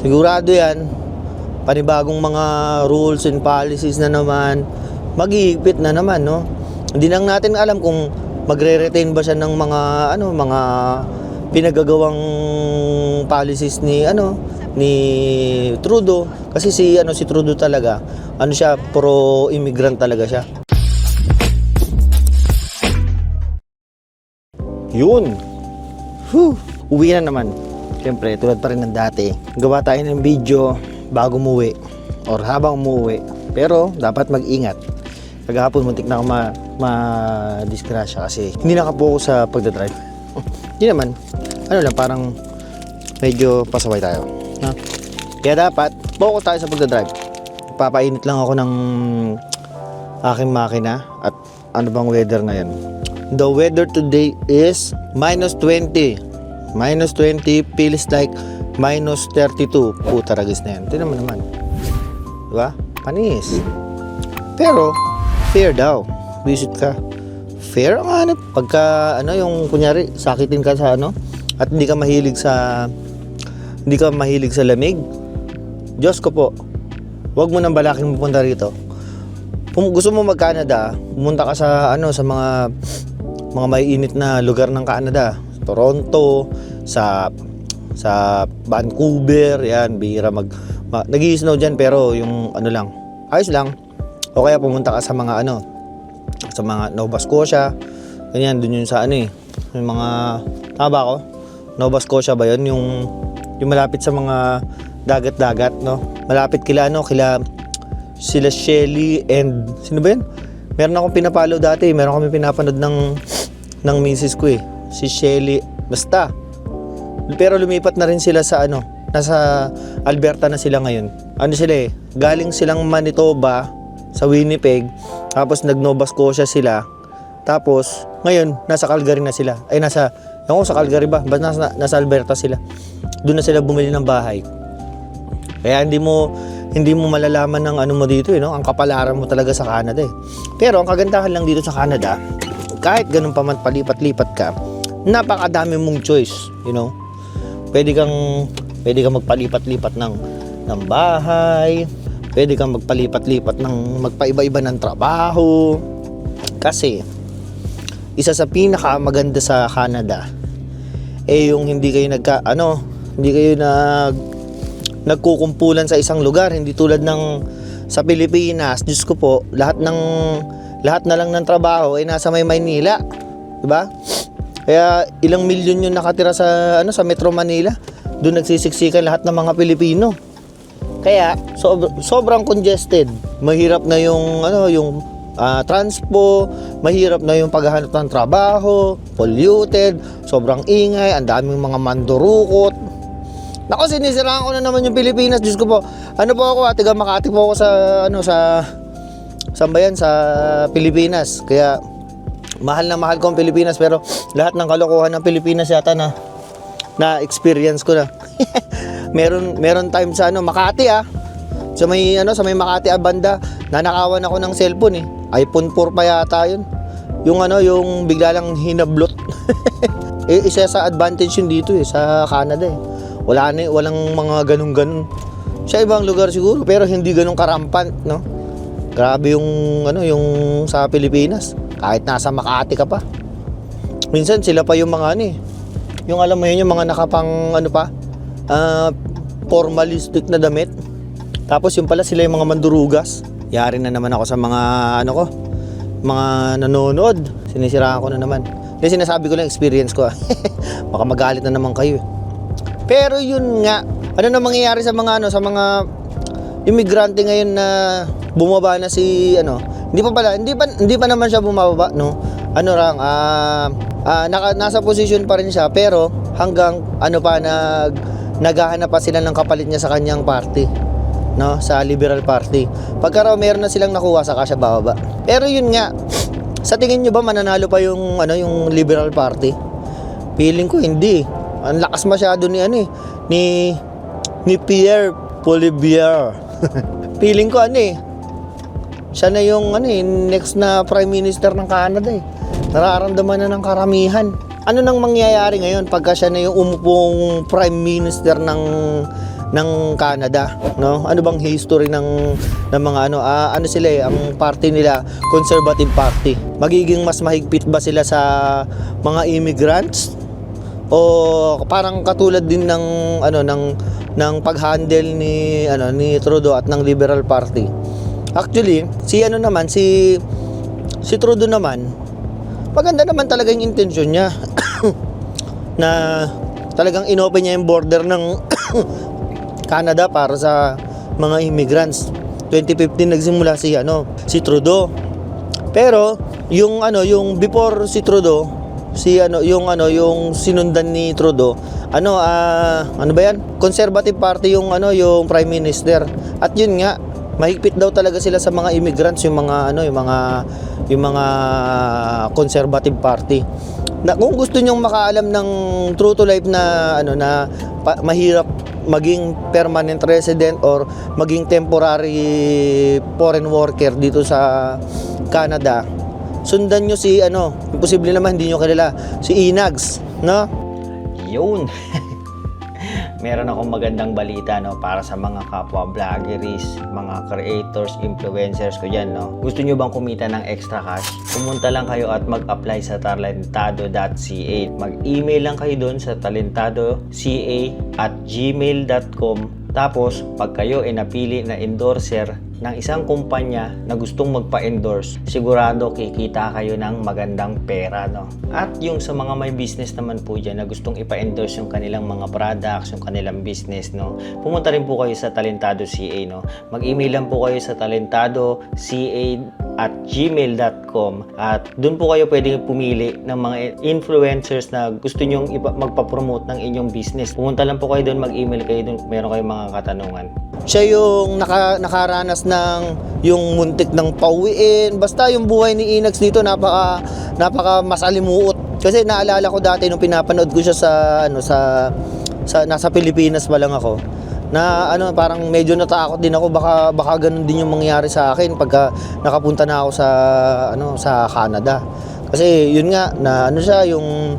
sigurado yan, panibagong mga rules and policies na naman, maghihigpit na naman, no? Hindi lang natin alam kung magre-retain ba siya ng mga, ano, mga pinagagawang policies ni, ano, ni Trudeau. Kasi si, ano, si Trudeau talaga, ano siya, pro-immigrant talaga siya. Yun. Whew. Uwi na naman. Siyempre, tulad pa rin ng dati. Gawa tayo ng video bago umuwi. Or habang umuwi. Pero, dapat mag-ingat. Kagahapon, muntik na ako ma, ma-disgrasya kasi hindi nakapokus sa pagdadrive. Hindi naman. Ano lang, parang medyo pasaway tayo. Ha? Kaya dapat, focus tayo sa pagdadrive. Papainit lang ako ng aking makina at ano bang weather ngayon. The weather today is minus 20. Minus 20 feels like minus 32. Puta ragis na yan. Ito naman naman. Diba? Panis. Pero, fair daw. Visit ka. Fair ang hanap. Pagka, ano, yung kunyari, sakitin ka sa ano, at hindi ka mahilig sa, hindi ka mahilig sa lamig, Diyos ko po, huwag mo nang balaking pupunta rito. Kung gusto mo mag-Canada, pumunta ka sa ano sa mga mga maiinit na lugar ng Canada. Toronto, sa sa Vancouver, yan, bihira mag, ma, nag-snow diyan pero yung ano lang, ayos lang. O kaya pumunta ka sa mga ano, sa mga Nova Scotia, ganyan, dun yun sa ano eh, yung mga, tama ba ako? Nova Scotia ba yun? Yung, yung malapit sa mga dagat-dagat, no? Malapit kila, ano, kila, sila Shelly and, sino ba yun? Meron akong pinapalo dati, meron kami pinapanood ng, ng misis ko eh. Si Shelly, basta. Pero lumipat na rin sila sa ano, nasa Alberta na sila ngayon. Ano sila eh, galing silang Manitoba sa Winnipeg, tapos nag Nova Scotia sila. Tapos ngayon nasa Calgary na sila. Ay nasa ko sa Calgary ba? Basta nasa, nasa Alberta sila. Doon na sila bumili ng bahay. Kaya hindi mo hindi mo malalaman ng ano mo dito, eh, no? Ang kapalaran mo talaga sa Canada eh. Pero ang kagandahan lang dito sa Canada, kahit ganun pa man palipat-lipat ka, napakadami mong choice, you know. Pwede kang pwede kang magpalipat-lipat ng ng bahay, pwede kang magpalipat-lipat ng magpaiba-iba ng trabaho. Kasi isa sa pinakamaganda sa Canada eh yung hindi kayo nagka ano, hindi kayo nag nagkukumpulan sa isang lugar, hindi tulad ng sa Pilipinas. Diyos ko po, lahat ng lahat na lang ng trabaho ay nasa may Maynila, 'di ba? Kaya ilang milyon yung nakatira sa ano sa Metro Manila. Doon nagsisiksikan lahat ng mga Pilipino. Kaya sob- sobrang congested. Mahirap na yung ano yung ah, transpo, mahirap na yung paghahanap ng trabaho, polluted, sobrang ingay, ang daming mga mandurukot. Nako, sinisiraan ko na naman yung Pilipinas. Diyos ko po. Ano po ako, ah, tiga Makati po ako sa, ano, sa, saan ba yan? Sa Pilipinas. Kaya, mahal na mahal ko ang Pilipinas. Pero, lahat ng kalokohan ng Pilipinas yata na, na experience ko na. meron, meron time sa, ano, Makati ah. Sa may, ano, sa may Makati ah, banda, nanakawan ako ng cellphone eh. iPhone 4 pa yata yun. Yung ano, yung bigla lang hinablot. eh, isa sa advantage yun dito eh, sa Canada eh. Wala na, walang mga ganun-ganun. Sa ibang lugar siguro, pero hindi ganun karampant, no? Grabe yung, ano, yung sa Pilipinas. Kahit nasa Makati ka pa. Minsan sila pa yung mga ano eh. Yung alam mo yun, yung mga nakapang, ano pa, ah, formalistic na damit. Tapos yung pala sila yung mga mandurugas. Yari na naman ako sa mga, ano ko, mga nanonood. Sinisiraan ko na naman. Hindi sinasabi ko lang experience ko. ah. Baka magalit na naman kayo. eh. Pero yun nga, ano na mangyayari sa mga ano, sa mga imigrante ngayon na bumaba na si ano, hindi pa pala, hindi pa hindi pa naman siya bumababa, no. Ano lang, ah ah, naka, nasa position pa rin siya pero hanggang ano pa nag naghahanap pa sila ng kapalit niya sa kanyang party no sa Liberal Party. Pagka raw meron na silang nakuha saka siya bababa. Pero yun nga, sa tingin nyo ba mananalo pa yung ano yung Liberal Party? Feeling ko hindi. Ang lakas masyado ni ano eh, ni ni Pierre Poilievre. Feeling ko ano eh. Siya na yung ano eh, next na Prime Minister ng Canada eh. Nararamdaman na ng karamihan. Ano nang mangyayari ngayon pagka siya na yung umupong Prime Minister ng ng Canada, no? Ano bang history ng ng mga ano ah, ano sila eh, ang party nila Conservative Party. Magiging mas mahigpit ba sila sa mga immigrants o parang katulad din ng ano ng ng pag-handle ni ano ni Trudeau at ng Liberal Party. Actually, si ano naman si si Trudeau naman maganda naman talaga yung intention niya na talagang inopen niya yung border ng Canada para sa mga immigrants. 2015 nagsimula si ano si Trudeau. Pero yung ano yung before si Trudeau si ano yung ano yung sinundan ni Trudeau ano ah ano ba yan conservative party yung ano yung prime minister at yun nga mahigpit daw talaga sila sa mga immigrants yung mga ano yung mga yung mga conservative party na kung gusto niyo makaalam ng true to life na ano na pa- mahirap maging permanent resident or maging temporary foreign worker dito sa Canada sundan nyo si ano imposible naman hindi nyo kilala si Inags no Yun. Meron akong magandang balita no para sa mga kapwa vloggeries, mga creators, influencers ko diyan no. Gusto niyo bang kumita ng extra cash? Pumunta lang kayo at mag-apply sa talentado.ca. Mag-email lang kayo doon sa talentado.ca at gmail.com tapos, pag kayo ay napili na endorser ng isang kumpanya na gustong magpa-endorse, sigurado kikita kayo ng magandang pera, no? At yung sa mga may business naman po dyan na gustong ipa-endorse yung kanilang mga products, yung kanilang business, no? Pumunta rin po kayo sa Talentado CA, no? Mag-email lang po kayo sa talentado at gmail.com at doon po kayo pwedeng pumili ng mga influencers na gusto nyong magpa-promote ng inyong business. Pumunta lang po kayo doon, mag-email kayo doon, meron kayong mga katanungan. siya yung naka, nakaranas ng yung muntik ng pauwiin. Basta yung buhay ni Inags dito napaka napaka masalimuot kasi naalala ko dati nung pinapanood ko siya sa ano sa sa nasa Pilipinas pa lang ako na ano parang medyo natakot din ako. Baka baka ganun din yung mangyari sa akin pagka nakapunta na ako sa ano sa Canada. Kasi yun nga na ano siya yung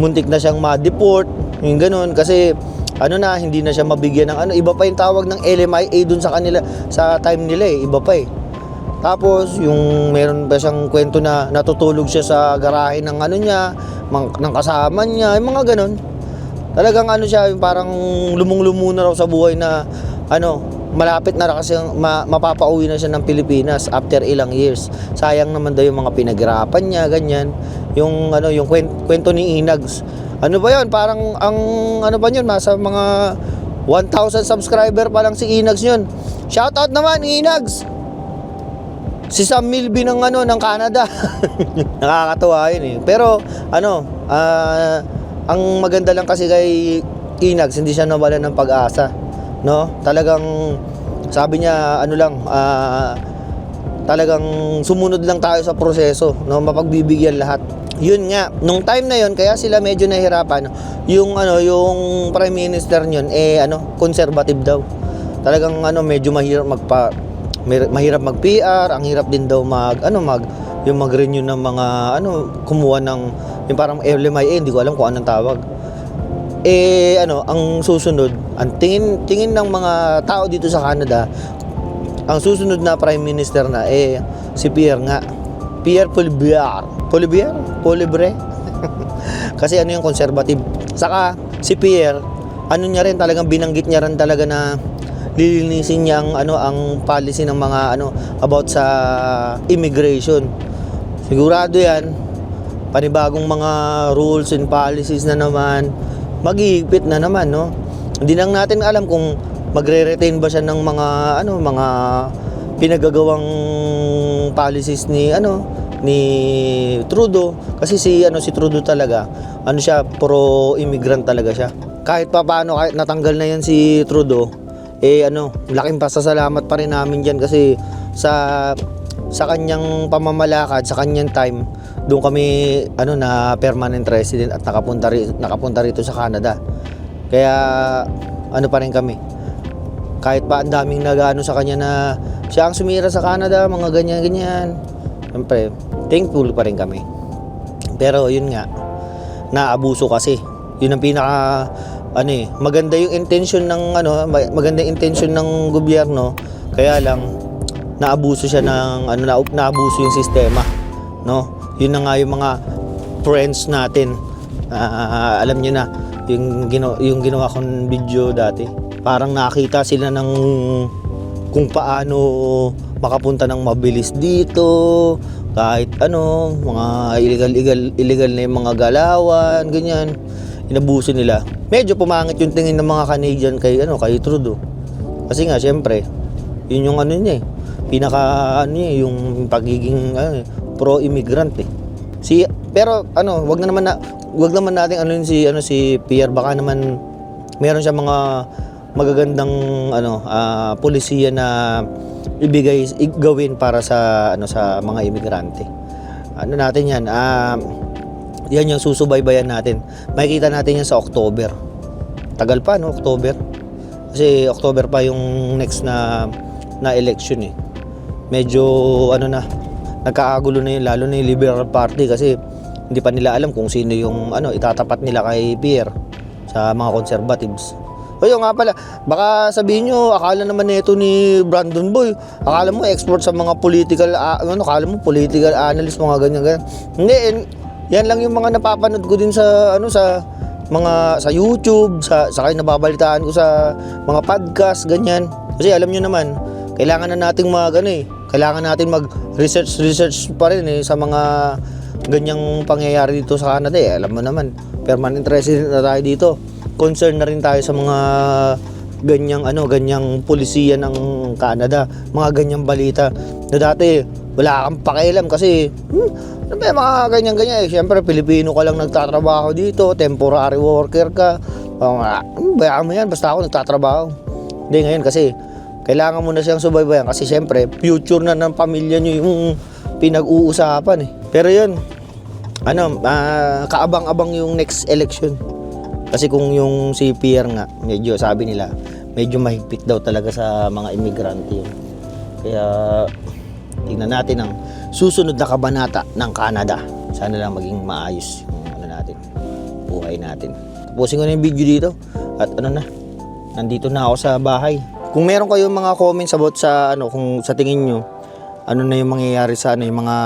muntik na siyang ma-deport yung ganun. Kasi ano na hindi na siya mabigyan ng ano. Iba pa yung tawag ng LMIA dun sa kanila sa time nila eh. Iba pa eh. Tapos yung meron pa siyang kwento na natutulog siya sa garahe ng ano niya mang, ng kasama niya yung mga ganun. Talagang ano siya yung parang lumong-lumo na raw sa buhay na ano malapit na kasi ma, mapapauwi na siya ng Pilipinas after ilang years. Sayang naman daw yung mga pinaghirapan niya ganyan. Yung ano yung kwento, kwento ni Inags ano ba yun parang ang ano ba yun nasa mga 1,000 subscriber pa lang si Inags yun shoutout naman Inags si Sam Milby ng ano ng Canada. Nakakatuwa yun eh. Pero ano, ah, ang maganda lang kasi kay Inags, hindi siya nawala ng pag-asa. No? Talagang sabi niya ano lang, ah, talagang sumunod lang tayo sa proseso, no? Mapagbibigyan lahat. Yun nga, nung time na yun, kaya sila medyo nahirapan, yung ano, yung prime minister niyon eh ano, conservative daw. Talagang ano, medyo mahirap magpa mahirap mag-PR, ang hirap din daw mag ano mag yung mag-renew ng mga ano kumuha ng yung parang LMIA, hindi ko alam kung anong tawag. Eh ano, ang susunod, ang tingin tingin ng mga tao dito sa Canada, ang susunod na prime minister na eh si Pierre nga. Pierre Poilievre. Poilievre? Poilievre? Kasi ano yung conservative. Saka si Pierre, ano niya rin talagang binanggit niya rin talaga na lilinisin niya ang ano ang policy ng mga ano about sa immigration. Sigurado 'yan. Panibagong mga rules and policies na naman maghihigpit na naman, no? Hindi lang natin alam kung magre-retain ba siya ng mga ano mga pinagagawang policies ni ano ni Trudeau kasi si ano si Trudeau talaga ano siya pro immigrant talaga siya kahit pa paano kahit natanggal na yan si Trudeau eh ano laking pasasalamat pa rin namin diyan kasi sa sa kanyang pamamalakad sa kanyang time doon kami ano na permanent resident at nakapunta ri, nakapunta rito sa Canada kaya ano pa rin kami kahit pa ang daming nagano sa kanya na siya ang sumira sa Canada, mga ganyan-ganyan. Siyempre, thankful pa rin kami. Pero yun nga, naabuso kasi. Yun ang pinaka ano eh, maganda yung intention ng ano, ma- maganda yung intention ng gobyerno, kaya lang naabuso siya ng ano na naabuso yung sistema, no? Yun na nga yung mga friends natin. Ah, alam niyo na yung gino, yung ginawa kong video dati. Parang nakita sila ng kung paano makapunta ng mabilis dito, kahit ano, mga illegal illegal na yung mga galawan, ganyan. Inabuso nila. Medyo pumangit yung tingin ng mga Canadian kay ano, kay Trudeau. Kasi nga syempre, yun yung ano niya eh. Pinaka ano niya, yung pagiging ano, eh, pro-immigrant eh. Si pero ano, wag na naman na wag naman natin ano yun si ano si Pierre baka naman meron siya mga magagandang ano ah, polisiya na ibigay gawin para sa ano sa mga imigrante. Ano natin 'yan? Ah yan yung susubaybayan natin. Makikita natin yan sa October. Tagal pa no, October. Kasi October pa yung next na na election eh. Medyo ano na nagkakagulo na yun lalo na yung Liberal Party kasi hindi pa nila alam kung sino yung ano itatapat nila kay Pierre sa mga conservatives. O yun nga pala, baka sabihin nyo, akala naman nito ni Brandon Boy, akala mo expert sa mga political, ah, ano, akala mo political analyst, mga ganyan, ganyan. Hindi, yan lang yung mga napapanood ko din sa, ano, sa mga, sa YouTube, sa, sa kayo nababalitaan ko sa mga podcast, ganyan. Kasi alam nyo naman, kailangan na nating mag, ano eh, kailangan natin mag research, research pa rin eh, sa mga ganyang pangyayari dito sa Canada eh. Alam mo naman, permanent resident na tayo dito. Concern na rin tayo sa mga ganyang ano, ganyang polisiya ng Canada, mga ganyang balita na dati wala kang pakialam kasi hmm, ano ba mga ganyan ganyan eh. Siyempre Pilipino ka lang nagtatrabaho dito, temporary worker ka. Hmm, bayaan mo yan basta ako nagtatrabaho. Hindi ngayon kasi kailangan mo na siyang subaybayan kasi siyempre future na ng pamilya niyo yung pinag-uusapan eh. Pero yun, ano, ah, kaabang-abang yung next election. Kasi kung yung Pierre nga, medyo sabi nila, medyo mahigpit daw talaga sa mga imigrante yun. Kaya tingnan natin ang susunod na kabanata ng Canada. Sana lang maging maayos yung ano natin, buhay natin. Tapusin ko na yung video dito at ano na, nandito na ako sa bahay. Kung meron kayong mga comments about sa ano, kung sa tingin nyo, ano na yung mangyayari sa ano, yung mga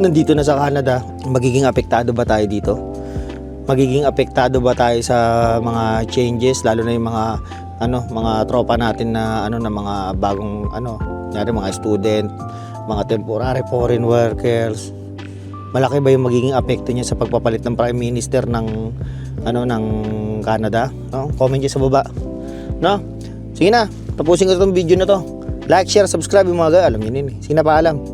nandito na sa Canada, magiging apektado ba tayo dito? Magiging apektado ba tayo sa mga changes lalo na yung mga ano mga tropa natin na ano na mga bagong ano nyari mga student mga temporary foreign workers? Malaki ba yung magiging apekto niya sa pagpapalit ng prime minister ng ano ng Canada? No? Comment niyo sa baba. No? Sige na tapusin ko itong video na to. Like share subscribe mga ga- alam niyo yun eh. Sige na paalam